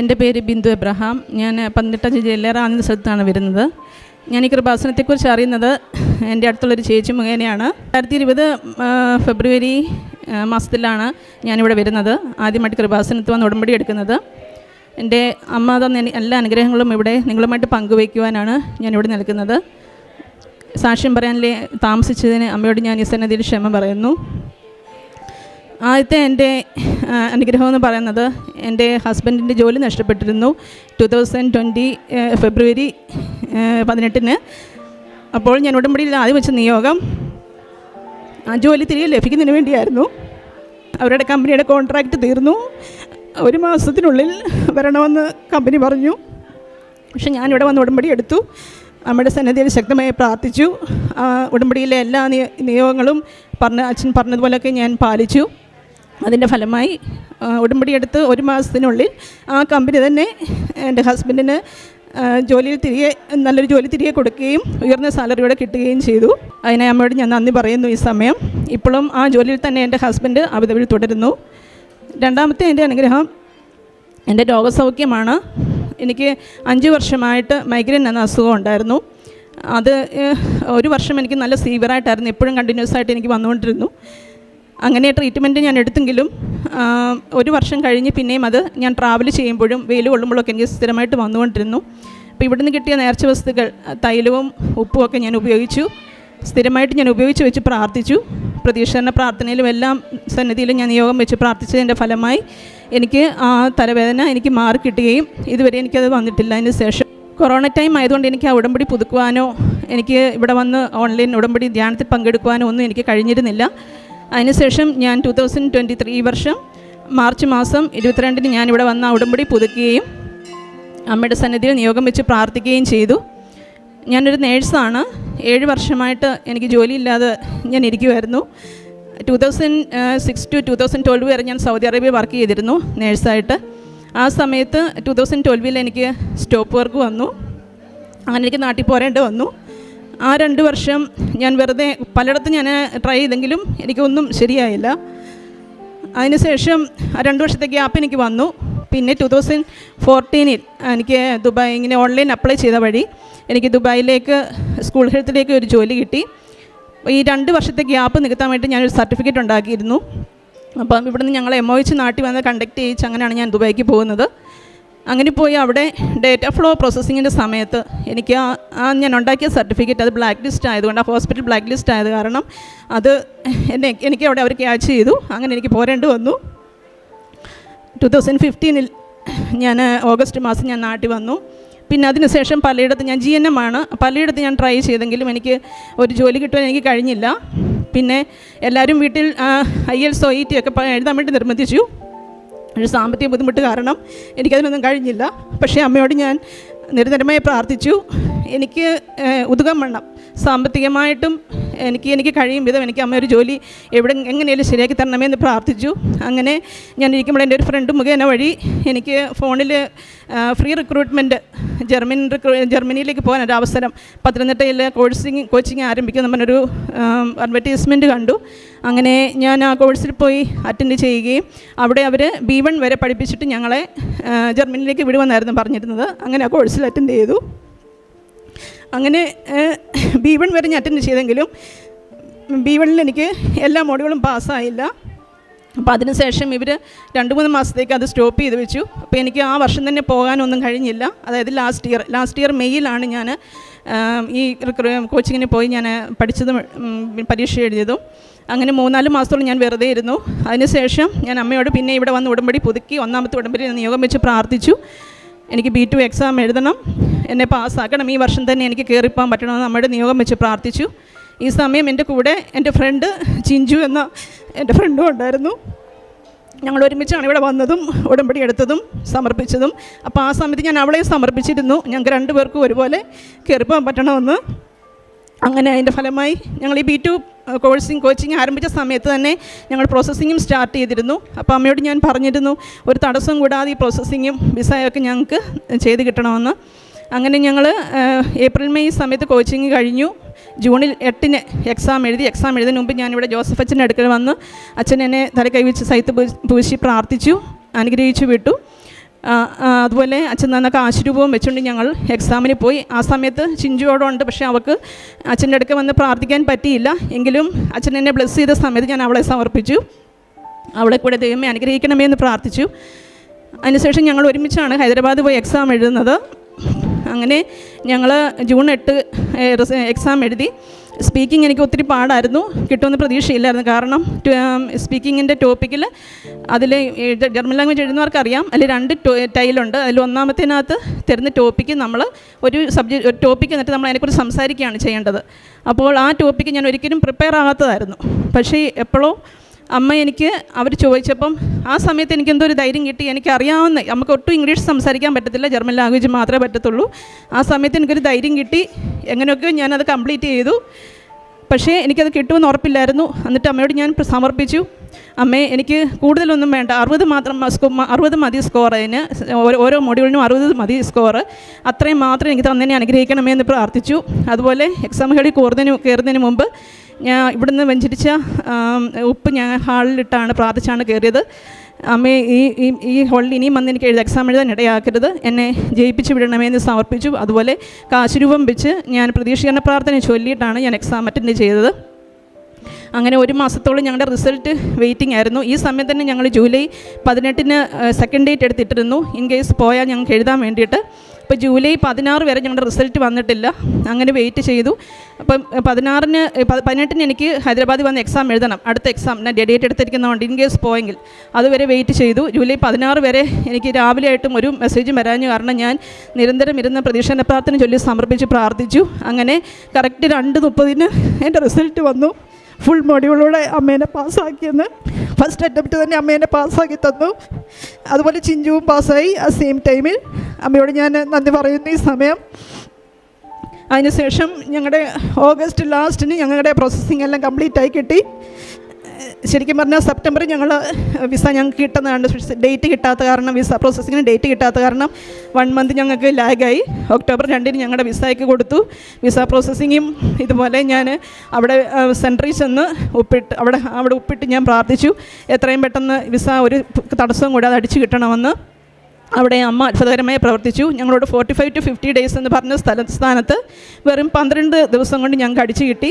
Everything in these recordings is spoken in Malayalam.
എന്റെ പേര് ബിന്ദു എബ്രഹാം. ഞാൻ പന്നിട്ട ജില്ലയിലെ ആനന്ദ സ്ഥലത്താണ് വരുന്നത്. ഞാൻ ഈ കൃപാസനത്തെക്കുറിച്ച് അറിയുന്നത് എന്റെ അടുത്തുള്ളൊരു ചേച്ചി മുഖേനയാണ്. രണ്ടായിരത്തി ഇരുപത് ഫെബ്രുവരി മാസത്തിലാണ് ഞാനിവിടെ വരുന്നത്. ആദ്യമായിട്ട് കൃപാസനത്ത് വന്ന് ഉടമ്പടി എടുക്കുന്നത്. എന്റെ അമ്മ തന്ന എല്ലാ അനുഗ്രഹങ്ങളും ഇവിടെ നിങ്ങളുമായിട്ട് പങ്കുവയ്ക്കുവാനാണ് ഞാനിവിടെ നിൽക്കുന്നത്. സാക്ഷ്യം പറയാനിലെ താമസിച്ചതിന് അമ്മയോട് ഞാൻ ഈ സന്നദ്ധിയിൽ ക്ഷമ പറയുന്നു. ആദ്യത്തെ എന്റെ അനുഗ്രഹം എന്ന് പറയുന്നത് എന്റെ ഹസ്ബൻഡിന്റെ ജോലി നഷ്ടപ്പെട്ടിരുന്നു ടു തൗസൻഡ് ട്വന്റി ഫെബ്രുവരി പതിനെട്ടിന്. അപ്പോൾ ഞാൻ ഉടമ്പടിയിൽ ആദ്യം വെച്ച നിയോഗം ആ ജോലി തിരികെ ലഭിക്കുന്നതിന് വേണ്ടിയായിരുന്നു. അവരുടെ കമ്പനിയുടെ കോൺട്രാക്റ്റ് തീർന്നു. ഒരു മാസത്തിനുള്ളിൽ വരണമെന്ന് കമ്പനി പറഞ്ഞു. പക്ഷെ ഞാനിവിടെ വന്ന് ഉടമ്പടി എടുത്തു. നമ്മുടെ സന്നദ്ധിയിൽ ശക്തമായി പ്രാർത്ഥിച്ചു. ഉടമ്പടിയിലെ എല്ലാ നിയോഗങ്ങളും പറഞ്ഞ അച്ഛൻ പറഞ്ഞതുപോലെയൊക്കെ ഞാൻ പാലിച്ചു. അതിന്റെ ഫലമായി ഉടമ്പടി എടുത്ത് ഒരു മാസത്തിനുള്ളിൽ ആ കമ്പനി തന്നെ എന്റെ ഹസ്ബൻഡിന് ജോലിയിൽ തിരികെ നല്ലൊരു ജോലി തിരികെ കൊടുക്കുകയും ഉയർന്ന സാലറിയോടെ കിട്ടുകയും ചെയ്തു. അതിനെ അമ്മയോട് ഞാൻ നന്ദി പറയുന്നു ഈ സമയം. ഇപ്പോഴും ആ ജോലിയിൽ തന്നെ എന്റെ ഹസ്ബൻഡ് അബുദാബിയിൽ തുടരുന്നു. രണ്ടാമത്തെ എന്റെ അനുഗ്രഹം എന്റെ രോഗസൗഖ്യമാണ്. എനിക്ക് അഞ്ച് വർഷമായിട്ട് മൈഗ്രെയിൻ എന്ന അസുഖം ഉണ്ടായിരുന്നു. അത് ഒരു വർഷം എനിക്ക് നല്ല സീവിയറായിട്ടായിരുന്നു എപ്പോഴും കണ്ടിന്യൂസ് ആയിട്ട് എനിക്ക് വന്നുകൊണ്ടിരുന്നു. അങ്ങനെ ട്രീറ്റ്മെന്റ് ഞാൻ എടുത്തെങ്കിലും ഒരു വർഷം കഴിഞ്ഞ് പിന്നെയും അത് ഞാൻ ട്രാവൽ ചെയ്യുമ്പോഴും വെയിൽ കൊള്ളുമ്പോഴൊക്കെ എനിക്ക് സ്ഥിരമായിട്ട് വന്നുകൊണ്ടിരുന്നു. അപ്പോൾ ഇവിടുന്ന് കിട്ടിയ നേർച്ച വസ്തുക്കൾ തൈലവും ഉപ്പും ഒക്കെ ഞാൻ ഉപയോഗിച്ചു. സ്ഥിരമായിട്ട് ഞാൻ ഉപയോഗിച്ച് വെച്ച് പ്രാർത്ഥിച്ചു. പ്രതീക്ഷണ പ്രാർത്ഥനയിലും എല്ലാം സന്നിധിയിലും ഞാൻ നിയോഗം വെച്ച് പ്രാർത്ഥിച്ചതിന്റെ ഫലമായി എനിക്ക് ആ തലവേദന എനിക്ക് മാറി കിട്ടുകയും ഇതുവരെ എനിക്കത് വന്നിട്ടില്ല. അതിന് ശേഷം കൊറോണ ടൈം ആയതുകൊണ്ട് എനിക്ക് ആ ഉടമ്പടി പുതുക്കുവാനോ എനിക്ക് ഇവിടെ വന്ന് ഓൺലൈൻ ഉടമ്പടി ധ്യാനത്തിൽ പങ്കെടുക്കുവാനോ ഒന്നും എനിക്ക് കഴിഞ്ഞിരുന്നില്ല. അതിനുശേഷം ഞാൻ ടു തൗസൻഡ് ട്വന്റി ത്രീ ഈ വർഷം മാർച്ച് മാസം ഇരുപത്തിരണ്ടിന് ഞാനിവിടെ വന്ന ഉടമ്പടി പുതുക്കുകയും അമ്മയുടെ സന്നിധിയിൽ നിയോഗം വെച്ച് പ്രാർത്ഥിക്കുകയും ചെയ്തു. ഞാനൊരു നേഴ്സാണ്. ഏഴ് വർഷമായിട്ട് എനിക്ക് ജോലിയില്ലാതെ ഞാൻ ഇരിക്കുമായിരുന്നു two thousand six to two thousand twelve വരെ ഞാൻ സൗദി അറേബ്യ വർക്ക് ചെയ്തിരുന്നു നേഴ്സായിട്ട്. ആ സമയത്ത് ടു തൗസൻഡ് ട്വൽവിൽ എനിക്ക് സ്റ്റോപ്പ് വർക്ക് വന്നു. അങ്ങനെ എനിക്ക് നാട്ടിൽ പോരേണ്ടി വന്നു. ആ രണ്ട് വർഷം ഞാൻ വെറുതെ പലയിടത്തും ഞാൻ ട്രൈ ചെയ്തെങ്കിലും എനിക്കൊന്നും ശരിയായില്ല. അതിനുശേഷം ആ രണ്ട് വർഷത്തെ ഗ്യാപ്പ് എനിക്ക് വന്നു. പിന്നെ ടു തൗസൻഡ് ഫോർട്ടീനിൽ എനിക്ക് ദുബായ് ഇങ്ങനെ ഓൺലൈൻ അപ്ലൈ ചെയ്ത വഴി എനിക്ക് ദുബായിലേക്ക് സ്കൂൾ ഹെൽത്തിലേക്ക് ഒരു ജോലി കിട്ടി. ഈ രണ്ട് വർഷത്തെ ഗ്യാപ്പ് നികത്താൻ വേണ്ടി ഞാനൊരു സർട്ടിഫിക്കറ്റ് ഉണ്ടാക്കിയിരുന്നു. അപ്പം ഇവിടുന്ന് ഞങ്ങൾ എം ഒ എച്ച് നാട്ടിൽ വന്ന് കണ്ടക്ട് ചെയ്യിച്ച് അങ്ങനെയാണ് ഞാൻ ദുബായിക്ക് പോകുന്നത്. അങ്ങനെ പോയി അവിടെ ഡേറ്റ ഫ്ലോ പ്രോസസ്സിങ്ങിന്റെ സമയത്ത് എനിക്ക് ആ ഞാൻ ഉണ്ടാക്കിയ സർട്ടിഫിക്കറ്റ് അത് ബ്ലാക്ക് ലിസ്റ്റ് ആയതുകൊണ്ട് ആ ഹോസ്പിറ്റൽ ബ്ലാക്ക് ലിസ്റ്റ് ആയത് കാരണം അത് എന്നെ എനിക്ക് അവിടെ അവർ ക്യാച്ച് ചെയ്തു. അങ്ങനെ എനിക്ക് പോരേണ്ടി വന്നു. ടു തൗസൻഡ് ഫിഫ്റ്റീനിൽ ഞാൻ ഓഗസ്റ്റ് മാസം ഞാൻ നാട്ടിൽ വന്നു. പിന്നെ അതിനുശേഷം പലയിടത്ത് ഞാൻ ജി എൻ എം ആണ്. പലയിടത്ത് ഞാൻ ട്രൈ ചെയ്തെങ്കിലും എനിക്ക് ഒരു ജോലി കിട്ടുവാൻ എനിക്ക് കഴിഞ്ഞില്ല. പിന്നെ എല്ലാവരും വീട്ടിൽ I L S O E T ഒക്കെ എഴുതാൻ വേണ്ടി നിർബന്ധിച്ചു. ഒരു സാമ്പത്തിക ബുദ്ധിമുട്ട് കാരണം എനിക്കതിനൊന്നും കഴിഞ്ഞില്ല. പക്ഷേ അമ്മയോട് ഞാൻ നിരന്തരമായി പ്രാർത്ഥിച്ചു. എനിക്ക് ഉതുകം വേണം. സാമ്പത്തികമായിട്ടും എനിക്ക് എനിക്ക് കഴിയും വിധം എനിക്ക് അമ്മ ഒരു ജോലി എവിടെ എങ്ങനെയാലും ശരിയാക്കി തരണമേ എന്ന് പ്രാർത്ഥിച്ചു. അങ്ങനെ ഞാൻ ഇരിക്കുമ്പോൾ എന്റെ ഒരു ഫ്രണ്ട് മുഖേന വഴി എനിക്ക് ഫോണിൽ ഫ്രീ റിക്രൂട്ട്മെന്റ് ജർമ്മൻ റിക്രൂ ജർമ്മനിയിലേക്ക് പോകാൻ ഒരു അവസരം പത്തനംതിട്ടയിൽ കോഴ്സിങ് കോച്ചിങ് ആരംഭിക്കുന്ന പറഞ്ഞൊരു അഡ്വർടൈസ്മെന്റ് കണ്ടു. അങ്ങനെ ഞാൻ ആ കോഴ്സിൽ പോയി അറ്റൻഡ് ചെയ്യുകയും അവിടെ അവർ ബി വൺ വരെ പഠിപ്പിച്ചിട്ട് ഞങ്ങളെ ജർമ്മനിയിലേക്ക് വിടുവെന്നായിരുന്നു പറഞ്ഞിരുന്നത്. അങ്ങനെ ആ കോഴ്സിൽ അറ്റൻഡ് ചെയ്തു. അങ്ങനെ ബി വൺ വരെ ഞാൻ അറ്റൻഡ് ചെയ്തെങ്കിലും ബി വണ്ണിൽ എനിക്ക് എല്ലാ മോഡുകളും പാസ്സായില്ല അപ്പോൾ അതിനുശേഷം ഇവർ രണ്ട് മൂന്ന് മാസത്തേക്ക് അത് സ്റ്റോപ്പ് ചെയ്ത് വെച്ചു. അപ്പോൾ എനിക്ക് ആ വർഷം തന്നെ പോകാനൊന്നും കഴിഞ്ഞില്ല. അതായത് ലാസ്റ്റ് ഇയർ ലാസ്റ്റ് ഇയർ മെയ്യിലാണ് ഞാൻ ഈ കോച്ചിങ്ങിന് പോയി ഞാൻ പഠിച്ചതും പരീക്ഷ എഴുതിയതും. അങ്ങനെ മൂന്നാൽ മാസത്തോളം ഞാൻ വെറുതെ ഇരുന്നു. അതിനുശേഷം ഞാൻ അമ്മയോട് പിന്നെ ഇവിടെ വന്ന് ഉടമ്പടി പുതുക്കി ഒന്നാമത്തെ ഉടമ്പടി നിയോഗം വെച്ച് പ്രാർത്ഥിച്ചു. എനിക്ക് ബി ടു എക്സാം എഴുതണം. എന്നെ പാസ്സാക്കണം. ഈ വർഷം തന്നെ എനിക്ക് കയറിപ്പോകാൻ പറ്റണമെന്ന് നമ്മുടെ നിയോഗം വെച്ച് പ്രാർത്ഥിച്ചു. ഈ സമയം എന്റെ കൂടെ എന്റെ ഫ്രണ്ട് ചിഞ്ചു എന്ന എന്റെ ഫ്രണ്ടും ഉണ്ടായിരുന്നു. ഞങ്ങൾ ഒരുമിച്ചാണ് ഇവിടെ വന്നതും ഉടമ്പടി എടുത്തതും സമർപ്പിച്ചതും. അപ്പോൾ ആ സമയത്ത് ഞാൻ അവളെ സമർപ്പിച്ചിരുന്നു. ഞങ്ങൾക്ക് രണ്ടുപേർക്കും ഒരുപോലെ കയറിപ്പോകാൻ പറ്റണമെന്ന്. അങ്ങനെ അതിന്റെ ഫലമായി ഞങ്ങൾ ഈ ബി ടു കോഴ്സിങ് കോച്ചിങ് ആരംഭിച്ച സമയത്ത് തന്നെ ഞങ്ങൾ പ്രോസസ്സിങ്ങും സ്റ്റാർട്ട് ചെയ്തിരുന്നു. അപ്പോൾ അമ്മയോട് ഞാൻ പറഞ്ഞിരുന്നു ഒരു തടസ്സം കൂടാതെ ഈ പ്രോസസ്സിങ്ങും വിസയൊക്കെ ഞങ്ങൾക്ക് ചെയ്ത് കിട്ടണമെന്ന്. അങ്ങനെ ഞങ്ങൾ ഏപ്രിൽ മെയ് സമയത്ത് കോച്ചിങ് കഴിഞ്ഞു. ജൂണിൽ എട്ടിന് എക്സാം എഴുതി. എക്സാം എഴുതുന്നതിന് മുമ്പ് ഞാനിവിടെ ജോസഫ് അച്ഛന്റെ അടുക്കൽ വന്ന് അച്ഛൻ എന്നെ തലക്കൈ വെച്ച് സൈത്ത് പൂശി പ്രാർത്ഥിച്ചു അനുഗ്രഹിച്ചു വിട്ടു. അതുപോലെ അച്ഛൻ തന്ന കാശ് വെച്ചുകൊണ്ട് ഞങ്ങൾ എക്സാമിന് പോയി. ആ സമയത്ത് ചിഞ്ചുവോടുണ്ട് പക്ഷേ അവൾക്ക് അച്ഛന്റെ അടുക്ക വന്ന് പ്രാർത്ഥിക്കാൻ പറ്റിയില്ല. എങ്കിലും അച്ഛൻ എന്നെ ബ്ലെസ് ചെയ്ത സമയത്ത് ഞാൻ അവളെ സമർപ്പിച്ചു. അവളെ കൂടെ ദൈവമേ അനുഗ്രഹിക്കണമേ എന്ന് പ്രാർത്ഥിച്ചു. അതിനുശേഷം ഞങ്ങൾ ഒരുമിച്ചാണ് ഹൈദരാബാദ് പോയി എക്സാം എഴുതുന്നത്. അങ്ങനെ ഞങ്ങൾ ജൂൺ എട്ട് എക്സാം എഴുതി. സ്പീക്കിംഗ് എനിക്ക് ഒത്തിരി പാടായിരുന്നു. കിട്ടുമെന്ന് പ്രതീക്ഷയില്ലായിരുന്നു. കാരണം സ്പീക്കിങ്ങിന്റെ ടോപ്പിക്കിൽ അതിൽ ജർമ്മൻ ലാംഗ്വേജ് എഴുതുന്നവർക്ക് അറിയാം അതിൽ രണ്ട് ടൈലുണ്ട്. അതിൽ ഒന്നാമത്തേനകത്ത് തരുന്ന ടോപ്പിക്ക് നമ്മൾ ഒരു സബ്ജക്റ്റ് ഒരു ടോപ്പിക്ക് എന്നിട്ട് നമ്മൾ അതിനെക്കുറിച്ച് സംസാരിക്കുകയാണ് ചെയ്യേണ്ടത്. അപ്പോൾ ആ ടോപ്പിക്ക് ഞാൻ ഒരിക്കലും പ്രിപ്പയർ ആകാത്തതായിരുന്നു. പക്ഷേ എപ്പോഴോ അമ്മ എനിക്ക് അവർ ചോദിച്ചപ്പം ആ സമയത്ത് എനിക്ക് എന്തോ ഒരു ധൈര്യം കിട്ടി. എനിക്ക് അറിയാവുന്ന നമുക്ക് ഒട്ടും ഇംഗ്ലീഷ് സംസാരിക്കാൻ പറ്റത്തില്ല ജർമ്മൻ ലാംഗ്വേജ് മാത്രമേ പറ്റത്തുള്ളൂ. ആ സമയത്ത് എനിക്കൊരു ധൈര്യം കിട്ടി. എങ്ങനെയൊക്കെ ഞാനത് കംപ്ലീറ്റ് ചെയ്തു. പക്ഷേ എനിക്കത് കിട്ടുമെന്ന് ഉറപ്പില്ലായിരുന്നു. എന്നിട്ട് അമ്മയോട് ഞാൻ സമർപ്പിച്ചു. അമ്മേ എനിക്ക് കൂടുതലൊന്നും വേണ്ട. അറുപത് മാത്രം സ്കോ- അറുപത് മതി സ്കോർ അതിന്. ഓരോ- ഓരോ മൊഡ്യൂളിനും അറുപത് മതി സ്കോർ അത്രയും മാത്രം എനിക്ക് തന്നെ അനുഗ്രഹിക്കണമേ എന്ന് പ്രാർത്ഥിച്ചു. അതുപോലെ എക്സാം ഹെഡി കൂറുന്നതിന് കയറുന്നതിന് മുമ്പ് ഞാൻ ഇവിടുന്ന് വെഞ്ചരിച്ച ഉപ്പ് ഞാൻ ഹാളിലിട്ടാണ് പ്രാർത്ഥിച്ചാണ് കയറിയത്. അമ്മേ ഈ ഈ ഹോളിൽ ഇനിയും വന്ന് എനിക്ക് എഴുതി എക്സാം എഴുതാൻ ഇടയാക്കരുത്. എന്നെ ജയിപ്പിച്ച് വിടണമേ എന്ന് സമർപ്പിച്ചു. അതുപോലെ കാശുരൂപം വെച്ച് ഞാൻ പ്രതീക്ഷിക്കുന്ന പ്രാർത്ഥന ചൊല്ലിയിട്ടാണ് ഞാൻ എക്സാം അറ്റൻഡ് ചെയ്തത്. അങ്ങനെ ഒരു മാസത്തോളം ഞങ്ങളുടെ റിസൾട്ട് വെയിറ്റിംഗ് ആയിരുന്നു. ഈ സമയത്ത് തന്നെ ഞങ്ങൾ ജൂലൈ പതിനെട്ടിന് സെക്കൻഡ് ഡേറ്റ് എടുത്തിട്ടിരുന്നു. ഇൻ കേസ് പോയാൽ ഞങ്ങൾക്ക് എഴുതാൻ വേണ്ടിയിട്ട്. അപ്പോൾ ജൂലൈ പതിനാറ് വരെ ഞങ്ങളുടെ റിസൾട്ട് വന്നിട്ടില്ല. അങ്ങനെ വെയിറ്റ് ചെയ്തു. അപ്പം പതിനാറിന് പതിനെട്ടിന് എനിക്ക് ഹൈദരാബാദിൽ വന്ന് എക്സാം എഴുതണം. അടുത്ത എക്സാം ഞാൻ ഡേറ്റ് എടുത്തിരിക്കുന്നതുകൊണ്ട് ഇൻ കേസ് പോയെങ്കിൽ. അതുവരെ വെയിറ്റ് ചെയ്തു. ജൂലൈ പതിനാറ് വരെ എനിക്ക് രാവിലെ ആയിട്ടും ഒരു മെസ്സേജ് വരാഞ്ഞു കാരണം ഞാൻ നിരന്തരം ഇരുന്ന പ്രതീക്ഷണ പ്രാർത്ഥന ചൊല്ലി സമർപ്പിച്ച് പ്രാർത്ഥിച്ചു. അങ്ങനെ കറക്റ്റ് രണ്ട് മുപ്പതിന് എന്റെ റിസൾട്ട് വന്നു. ഫുൾ മൊഡ്യൂളോടെ അമ്മേനെ പാസ്സാക്കിയെന്ന് ഫസ്റ്റ് അറ്റംപ്റ്റ് തന്നെ അമ്മ എന്നെ പാസ്സാക്കി തന്നു. അതുപോലെ ചിഞ്ചുവും പാസ്സായി. ആ സെയിം ടൈമിൽ അമ്മയോട് ഞാൻ നന്ദി പറയുന്നു ഈ സമയം. അതിനുശേഷം ഞങ്ങളുടെ ഓഗസ്റ്റ് ലാസ്റ്റിന് ഞങ്ങളുടെ പ്രോസസ്സിംഗ് എല്ലാം കംപ്ലീറ്റ് ആയി കിട്ടി. ശരിക്കും പറഞ്ഞാൽ സെപ്റ്റംബറിൽ ഞങ്ങൾ വിസ ഞങ്ങൾക്ക് കിട്ടുന്നതാണ്. ഡേറ്റ് കിട്ടാത്ത കാരണം വിസ പ്രോസസ്സിങ്ങിന് ഡേറ്റ് കിട്ടാത്ത കാരണം വൺ മന്ത് ഞങ്ങൾക്ക് ലാഗായി. ഒക്ടോബർ രണ്ടിന് ഞങ്ങളുടെ വിസയ്ക്ക് കൊടുത്തു. വിസ പ്രോസസ്സിങ്ങും ഇതുപോലെ ഞാൻ അവിടെ സെൻട്രിൽ ചെന്ന് ഉപ്പിട്ട് അവിടെ അവിടെ ഉപ്പിട്ട് ഞാൻ പ്രാർത്ഥിച്ചു. എത്രയും പെട്ടെന്ന് വിസ ഒരു തടസ്സവും കൂടാതെ അടിച്ചു കിട്ടണമെന്ന് അവിടെ അമ്മ അത്ഭുതകരമായി പ്രവർത്തിച്ചു. ഞങ്ങളോട് forty five to fifty days എന്ന് പറഞ്ഞ സ്ഥല സ്ഥാനത്ത് വെറും പന്ത്രണ്ട് ദിവസം കൊണ്ട് ഞങ്ങൾക്ക് അടിച്ചു കിട്ടി.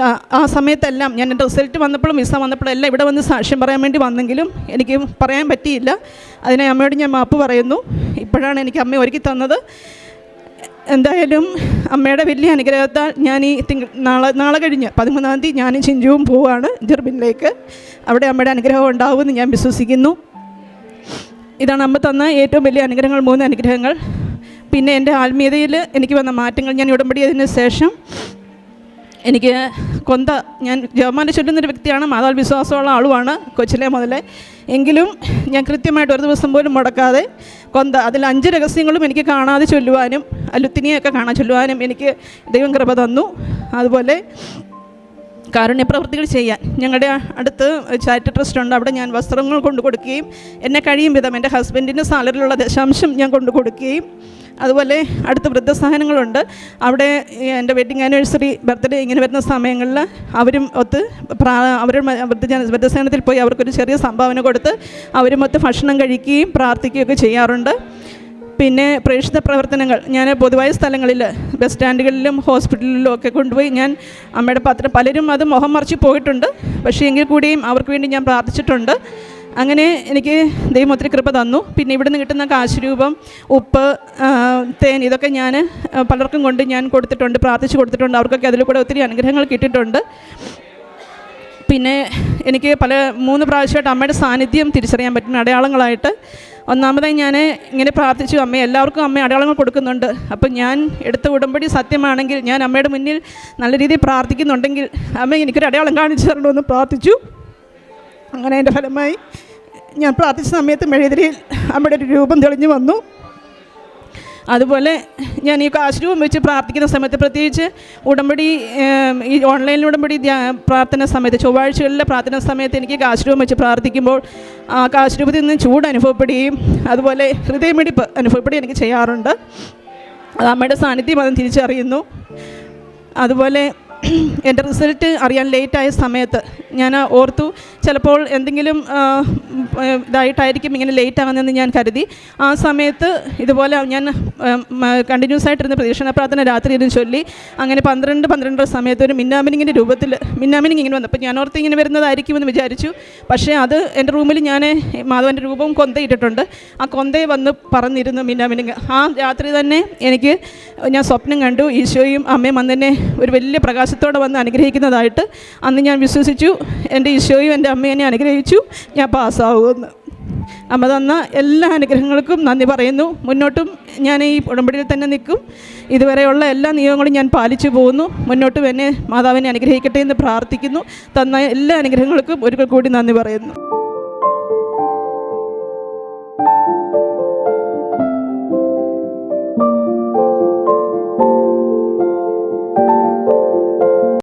ആ- സമയത്തെല്ലാം ഞാൻ എന്റെ റിസൾട്ട് വന്നപ്പോഴും വിസ വന്നപ്പോഴും എല്ലാം ഇവിടെ വന്ന് സാക്ഷ്യം പറയാൻ വേണ്ടി വന്നെങ്കിലും എനിക്ക് പറയാൻ പറ്റിയില്ല. അതിനെ അമ്മയോട് ഞാൻ മാപ്പ് പറയുന്നു. ഇപ്പോഴാണ് എനിക്ക് അമ്മ ഒരുക്കി തന്നത്. എന്തായാലും അമ്മയുടെ വലിയ അനുഗ്രഹത്താൽ ഞാൻ ഈ തിങ്കൾ നാളെ നാളെ കഴിഞ്ഞ് പതിമൂന്നാം തീയതി ഞാനും ചിഞ്ചുവും പോവുകയാണ് ജെർബിനിലേക്ക് അവിടെ അമ്മയുടെ അനുഗ്രഹം ഉണ്ടാവുമെന്ന് ഞാൻ വിശ്വസിക്കുന്നു. ഇതാണ് അമ്മ തന്ന ഏറ്റവും വലിയ അനുഗ്രഹങ്ങൾ മൂന്ന് അനുഗ്രഹങ്ങൾ. പിന്നെ എന്റെ ആത്മീയതയിൽ എനിക്ക് വന്ന മാറ്റങ്ങൾ ഞാൻ ഉടമ്പടിയതിന് ശേഷം എനിക്ക് കൊന്ത ഞാൻ ജവമാനെ ചൊല്ലുന്നൊരു വ്യക്തിയാണ് മാതാൽ വിശ്വാസമുള്ള ആളുമാണ് കൊച്ചിലെ മുതലേ. എങ്കിലും ഞാൻ കൃത്യമായിട്ട് ഒരു ദിവസം പോലും മുടക്കാതെ കൊന്ത അതിൽ അഞ്ച് രഹസ്യങ്ങളും എനിക്ക് കാണാതെ ചൊല്ലുവാനും അലുത്തിനിയൊക്കെ കാണാൻ ചൊല്ലുവാനും എനിക്ക് ദൈവം കൃപ തന്നു. അതുപോലെ കാരുണ്യ പ്രവൃത്തികൾ ചെയ്യാൻ. ഞങ്ങളുടെ അടുത്ത് ചാരിറ്റി ട്രസ്റ്റ് ഉണ്ട്. അവിടെ ഞാൻ വസ്ത്രങ്ങൾ കൊണ്ടു കൊടുക്കുകയും എന്നെ കഴിയും വിധം എന്റെ ഹസ്ബൻഡിന്റെ സാലറിയിലുള്ള ദശാംശം ഞാൻ കൊണ്ടു കൊടുക്കുകയും അതുപോലെ അടുത്ത് വൃദ്ധസഹനങ്ങളുണ്ട് അവിടെ എന്റെ വെഡിങ് ആനിവേഴ്സറി ബർത്ത്ഡേ ഇങ്ങനെ വരുന്ന സമയങ്ങളിൽ അവരും ഒത്ത് പ്രാ അവരുടെ വൃദ്ധജന വൃദ്ധസഹനത്തിൽ പോയി അവർക്കൊരു ചെറിയ സംഭാവന കൊടുത്ത് അവരും ഒത്ത് ഭക്ഷണം കഴിക്കുകയും പ്രാർത്ഥിക്കുകയൊക്കെ ചെയ്യാറുണ്ട്. പിന്നെ പ്രേക്ഷിത പ്രവർത്തനങ്ങൾ. ഞാൻ പൊതുവായ സ്ഥലങ്ങളിൽ ബസ് സ്റ്റാൻഡുകളിലും ഹോസ്പിറ്റലിലും ഒക്കെ കൊണ്ടുപോയി ഞാൻ അമ്മയുടെ പത്രം പലരും അത് മുഖം മറിച്ച് പോയിട്ടുണ്ട്. പക്ഷേ എങ്കിൽ കൂടിയും അവർക്ക് വേണ്ടി ഞാൻ പ്രാർത്ഥിച്ചിട്ടുണ്ട്. അങ്ങനെ എനിക്ക് ദൈവം ഒത്തിരി കൃപ തന്നു. പിന്നെ ഇവിടുന്ന് കിട്ടുന്ന കാശുരൂപം ഉപ്പ് തേൻ ഇതൊക്കെ ഞാൻ പലർക്കും കൊണ്ട് ഞാൻ കൊടുത്തിട്ടുണ്ട് പ്രാർത്ഥിച്ചു കൊടുത്തിട്ടുണ്ട്. അവർക്കൊക്കെ അതിൽ കൂടെ ഒത്തിരി അനുഗ്രഹങ്ങൾ കിട്ടിയിട്ടുണ്ട്. പിന്നെ എനിക്ക് പല മൂന്ന് പ്രാവശ്യമായിട്ട് അമ്മയുടെ സാന്നിധ്യം തിരിച്ചറിയാൻ പറ്റുന്ന അടയാളങ്ങളായിട്ട്. ഒന്നാമതായി ഞാൻ ഇങ്ങനെ പ്രാർത്ഥിച്ചു അമ്മ എല്ലാവർക്കും അമ്മ അടയാളങ്ങൾ കൊടുക്കുന്നുണ്ട്. അപ്പം ഞാൻ എടുത്ത ഉടമ്പടി സത്യമാണെങ്കിൽ ഞാൻ അമ്മയുടെ മുന്നിൽ നല്ല രീതിയിൽ പ്രാർത്ഥിക്കുന്നുണ്ടെങ്കിൽ അമ്മ എനിക്കൊരു അടയാളം കാണിച്ചു തരണമെന്ന് പ്രാർത്ഥിച്ചു. അങ്ങനെ എന്റെ ഫലമായി ഞാൻ പ്രാർത്ഥിച്ച സമയത്ത് മെഴുതിരിയിൽ അമ്മയുടെ ഒരു രൂപം തെളിഞ്ഞു വന്നു. അതുപോലെ ഞാൻ ഈ കാശുരൂപം വെച്ച് പ്രാർത്ഥിക്കുന്ന സമയത്ത് പ്രത്യേകിച്ച് ഉടമ്പടി ഈ ഓൺലൈൻ ഉടമ്പടി പ്രാർത്ഥന സമയത്ത് ചൊവ്വാഴ്ചകളിലെ പ്രാർത്ഥന സമയത്ത് എനിക്ക് കാശുരൂപം വെച്ച് പ്രാർത്ഥിക്കുമ്പോൾ ആ കാശുരൂപത്തിൽ നിന്ന് ചൂട് അനുഭവപ്പെടുകയും അതുപോലെ ഹൃദയമിടിപ്പ് അനുഭവപ്പെടുകയും എനിക്ക് ചെയ്യാറുണ്ട്. അത് അമ്മയുടെ സാന്നിധ്യം അതും തിരിച്ചറിയുന്നു. അതുപോലെ എന്റെ റിസൾട്ട് അറിയാൻ ലേറ്റായ സമയത്ത് ഞാൻ ഓർത്തു ചിലപ്പോൾ എന്തെങ്കിലും ഇതായിട്ടായിരിക്കും ഇങ്ങനെ ലേറ്റ് ആകുന്നതെന്ന് ഞാൻ കരുതി. ആ സമയത്ത് ഇതുപോലെ ഞാൻ കണ്ടിന്യൂസ് ആയിട്ടിരുന്ന പ്രതീക്ഷണ പ്രാർത്ഥന രാത്രി ഇരുന്ന് ചൊല്ലി അങ്ങനെ പന്ത്രണ്ട് പന്ത്രണ്ടര സമയത്ത് ഒരു മിന്നാമിനിങ്ങിന്റെ രൂപത്തിൽ മിന്നാമിനിങ് ഇങ്ങനെ വന്നപ്പോൾ ഞാൻ ഓർത്ത് ഇങ്ങനെ വരുന്നതായിരിക്കുമെന്ന് വിചാരിച്ചു. പക്ഷേ അത് എന്റെ റൂമിൽ ഞാൻ മാധവന്റെ രൂപവും കൊന്തയിട്ടിട്ടുണ്ട്. ആ കൊന്തയെ വന്ന് പറഞ്ഞിരുന്നു മിന്നാമിനിങ്. ആ രാത്രി തന്നെ എനിക്ക് ഞാൻ സ്വപ്നം കണ്ടു ഈശോയും അമ്മയും അന്നെ ഒരു വലിയ പ്രകാശത്തോടെ വന്ന് അനുഗ്രഹിക്കുന്നതായിട്ട് അന്ന് ഞാൻ വിശ്വസിച്ചു. എന്റെ ഈശോയും എന്റെ അമ്മയും എന്നെ അനുഗ്രഹിച്ചു. ഞാൻ പാസ്സാവുമെന്ന്. അമ്മ തന്ന എല്ലാ അനുഗ്രഹങ്ങൾക്കും നന്ദി പറയുന്നു. മുന്നോട്ടും ഞാൻ ഈ ഉടമ്പടിയിൽ തന്നെ നിൽക്കും. ഇതുവരെയുള്ള എല്ലാ നിയമങ്ങളും ഞാൻ പാലിച്ചു പോകുന്നു. മുന്നോട്ടും എന്നെ മാതാവിനെ അനുഗ്രഹിക്കട്ടെ എന്ന് പ്രാർത്ഥിക്കുന്നു. തന്ന എല്ലാ അനുഗ്രഹങ്ങൾക്കും ഒരിക്കൽ കൂടി നന്ദി പറയുന്നു.